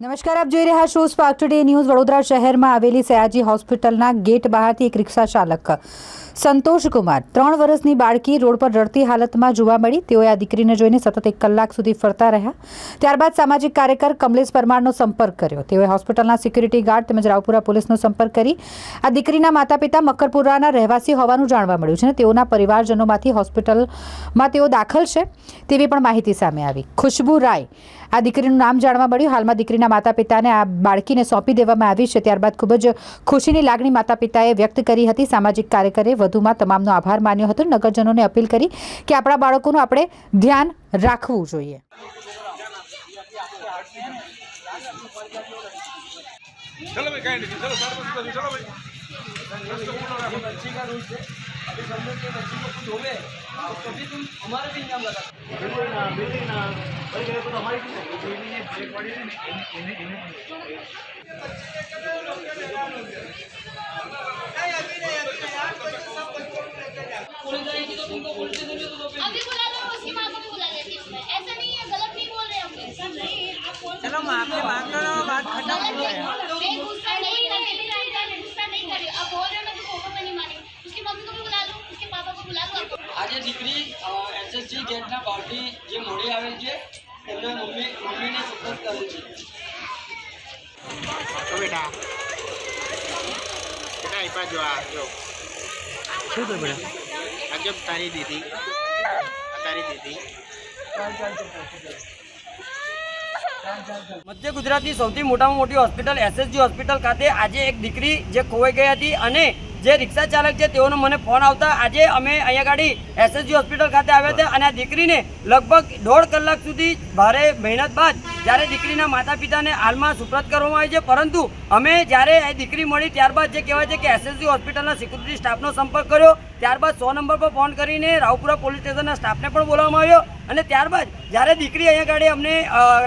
નમસ્કાર, આપ જોઈ રહ્યા છો સ્પાર્ક ટુડે ન્યૂઝ વડોદરા શહેરમાં આવેલી સયાજી હોસ્પિટલના ગેટ બહારથી એક રિક્ષા ચાલક સંતોષ કુમાર, ત્રણ વર્ષની બાળકી રોડ પર રડતી હાલતમાં જોવા મળી. તેઓએ આ દીકરીને જોઈને સતત એક કલાક સુધી ફરતા રહ્યા. ત્યારબાદ સામાજિક કાર્યકર કમલેશ પરમારનો સંપર્ક કર્યો. તેઓએ હોસ્પિટલના સિક્યુરિટી ગાર્ડ તેમજ રાવપુરા પોલીસનો સંપર્ક કરી આ દીકરીના માતા પિતા મકરપુરાના રહેવાસી હોવાનું જાણવા મળ્યું છે અને તેઓના પરિવારજનોમાંથી હોસ્પિટલમાં તેઓ દાખલ છે તેવી પણ માહિતી સામે આવી. ખુશ્બુ રાય, આ દીકરીનું નામ જાણવા મળ્યું. હાલમાં દીકરીના તેના માતા પિતાને આ બાળકીને સોંપી દેવામાં આવી છે. ત્યારબાદ ખૂબ જ ખુશીની લાગણી માતા પિતાએ વ્યક્ત કરી હતી. સામાજિક કાર્યકરે વધુમાં તમામનો આભાર માન્યો હતો. નગરજનોને અપીલ કરી કે આપણા બાળકોનું આપણે ધ્યાન રાખવું જોઈએ. ચલો ભાઈ, કાંઈ નહીં ચલો, સારું ચલો ભાઈ. चलो भाई बच्ची का रूल है अभी सब लोग के बच्ची को कुछ हो गए तो कभी तुम हमारे भी इल्जाम लगा पुलिस आएगी तो तुमको पुलिस स्टेशन में तो दोगे अभी बुला लो उसकी माँ को भी बुला लेती हूँ उसमें ऐसा नहीं है गलत नहीं बोल रहे हम लोग सब नहीं आप कौन चलो आपने बात करो बात खत्म मैं गुस्सा આજે દીકરી એસએસસી ગેટના બહારથી જે મોડી આવેલ છે એમના મમ્મી મમ્મીને સુપરત કરે છે. બેટા બેટા અહીં પાછો આ જો. શું થયું બેટા? આ તારી દીદી તારી દીદી મધ્ય ગુજરાતની સૌથી મોટામાં મોટી હોસ્પિટલ એસએસજી હોસ્પિટલ ખાતે આજે એક દીકરી જે ખોવાઈ ગઈ હતી અને જે રિક્ષા ચાલક છે, તેઓનો મને ફોન આવતા આજે અમે અહીંયા ગાડી એસએસજી હોસ્પિટલ ખાતે આવ્યા હતા અને આ દીકરીને લગભગ દોઢ કલાક સુધી ભારે મહેનત બાદ જ્યારે દીકરીના માતા પિતાને હાલમાં સુપ્રત કરવામાં આવી છે, પરંતુ અમે જ્યારે એ દીકરી મળી ત્યારબાદ જે કહેવાય છે કે એસએસજી હોસ્પિટલના સિક્યુરિટી સ્ટાફનો સંપર્ક કર્યો, ત્યારબાદ સો નંબર પર ફોન કરીને રાવપુરા પોલીસ સ્ટેશનના સ્ટાફને પણ બોલાવવામાં આવ્યો અને ત્યારબાદ જ્યારે દીકરી અહીંયા ગાડી અમને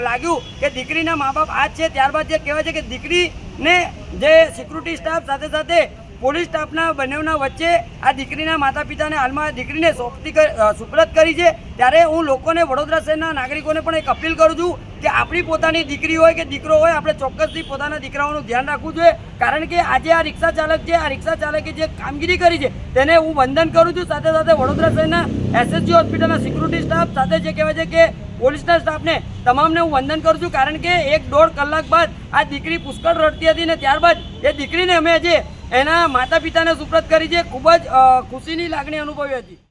લાગ્યું કે દીકરીના મા બાપ આ છે, ત્યારબાદ જે કહેવાય છે કે દીકરીને જે સિક્યુરિટી સ્ટાફ સાથે સાથે પોલીસ સ્ટાફના બંનેના વચ્ચે આ દીકરીના માતા પિતાને હાલમાં દીકરીને સોંપતી સુપ્રત કરી છે. ત્યારે હું લોકોને વડોદરા શહેરના નાગરિકોને પણ એક અપીલ કરું છું કે આપણી પોતાની દીકરી હોય કે દીકરો હોય, આપણે ચોક્કસથી પોતાના દીકરાઓનું ધ્યાન રાખવું જોઈએ. કારણ કે આજે આ રિક્ષા ચાલક છે આ રિક્ષા ચાલકે જે કામગીરી કરી છે, તેને હું વંદન કરું છું. સાથે સાથે વડોદરા શહેરના એસએસજી હોસ્પિટલના સિક્યુરિટી સ્ટાફ સાથે જે કહેવાય છે કે પોલીસના સ્ટાફને તમામને હું વંદન કરું છું. કારણ કે એક દોઢ કલાક બાદ આ દીકરી પુષ્કળ રડતી હતી ને ત્યારબાદ એ દીકરીને અમે આજે એના માતા પિતાને સુપ્રત કરી છે. ખૂબ જ ખુશીની લાગણી અનુભવી હતી.